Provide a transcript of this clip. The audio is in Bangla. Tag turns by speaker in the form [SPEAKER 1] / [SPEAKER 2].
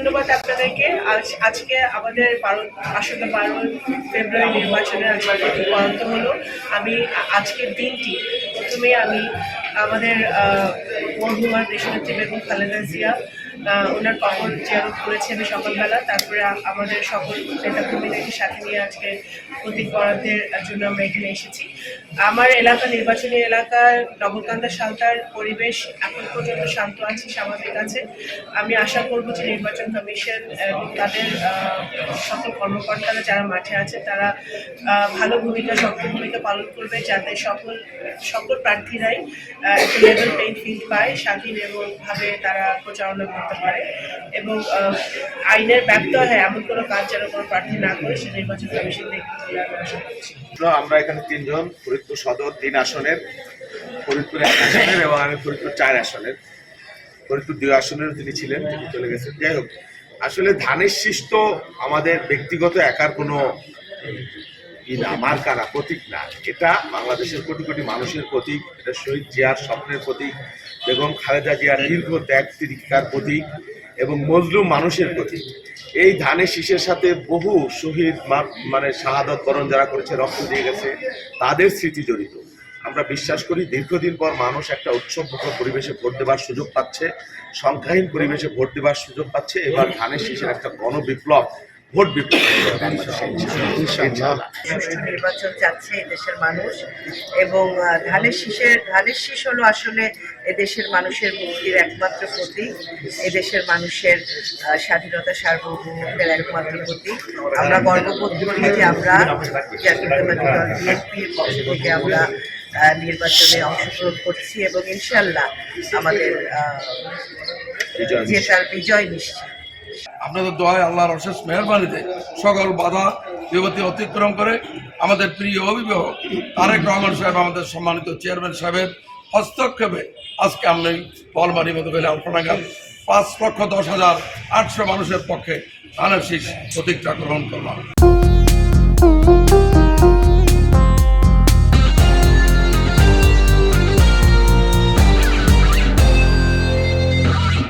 [SPEAKER 1] ধন্যবাদ আপনাদেরকে। আজ, আজকে আমাদের বারো আসন্ন বারো ফেব্রুয়ারি নির্বাচনের আজকে ভোটিং পড়ান্ত হলো। আমি আজকের দিনটি প্রথমে আমি আমাদের বন্ধুমার দেশনেত্রী বেগম খালেদা জিয়া ওনার কবর জিয়ারত করেছি আমি সকালবেলা, তারপরে আমাদের সকল নেতাকর্মীদেরকে সাথে নিয়ে আজকে প্রতীক বরাদ্দের জন্য আমরা এখানে এসেছি। আমার এলাকা, নির্বাচনী এলাকার নবকান্দা সালতার পরিবেশ এখন পর্যন্ত শান্ত আছে, স্বাভাবিক আছে। আমি আশা করব যে নির্বাচন কমিশন এবং তাদের সকল কর্মকর্তারা যারা মাঠে আছে, তারা ভালো ভূমিকা, শক্ত ভূমিকা পালন করবে যাতে সকল সকল প্রার্থীরাই একটা লেভেল প্লেইং ফিল্ড পায়, স্বাধীন এবং ভাবে তারা প্রচারণা করতে পারে এবং আইনের ব্যত্যয় হয় এমন কোনো কাজ যেন কোনো প্রার্থী না করে, সে নির্বাচন কমিশন করছি
[SPEAKER 2] আমরা এখানে তিনজন, ফরিদপুর সদর তিন আসনের, ফরিদপুর এক আসনের এবং আমি ফরিদপুর চার আসনের। ফরিদপুর দুই আসনের তিনি ছিলেন, তিনি চলে গেছেন। যাই হোক, আসলে ধানের শীষ তো আমাদের ব্যক্তিগত একার কোনো না মার্কা না প্রতীক না, এটা বাংলাদেশের কোটি কোটি মানুষের প্রতীক, এটা শহীদ জিয়ার স্বপ্নের প্রতীক, বেগম খালেদা জিয়ার দীর্ঘ ত্যাগ তিরিকার প্রতীক এবং মজলুম মানুষের প্রতীক। এই ধানের শীষের সাথে বহু শহীদ মানে শাহাদত বরণ যারা করেছে, রক্ত দিয়ে গেছে, তাদের স্মৃতি জড়িত। আমরা বিশ্বাস করি দীর্ঘদিন পর মানুষ একটা উৎসবমুখর পরিবেশে ভোট দেওয়ার সুযোগ পাচ্ছে, সংখ্যাহীন পরিবেশে ভোট দেওয়ার সুযোগ পাচ্ছে। এবার ধানের শীষের একটা গণবিপ্লব ভোট বিপ্লব
[SPEAKER 3] নির্বাচন চাচ্ছে এদেশের মানুষ এবং ধানের শীষের ধানের শীষ হলো আসলে এদেশের মানুষের মুক্তির একমাত্র প্রতীক। এদেশের মানুষের স্বাধীনতা সার্বভৌমত্বের একমাত্র প্রতীক। আমরা গর্ববোধ করি যে আমরা জাতীয়তাবাদী দল বিএনপির পক্ষ থেকে আমরা নির্বাচনে অংশগ্রহণ করছি এবং ইনশাল্লাহ আমাদের। জেতার বিজয় নিশ্চিত।
[SPEAKER 4] আপনাদের দোয়ায় আল্লাহর অশেষ মেহরবানিতে সকল বাধা বিপত্তি অতিক্রম করে আমাদের প্রিয় অভিভাবক তারেক রহমান সাহেব, আমাদের সম্মানিত চেয়ারম্যান সাহেবের হস্তক্ষেপে আজকে আমরা এই পলমারি মতো মধুবেলে গেল পাঁচ লক্ষ দশ হাজার আটশো মানুষের পক্ষে ধানের শীষ প্রতীকটা গ্রহণ করলাম।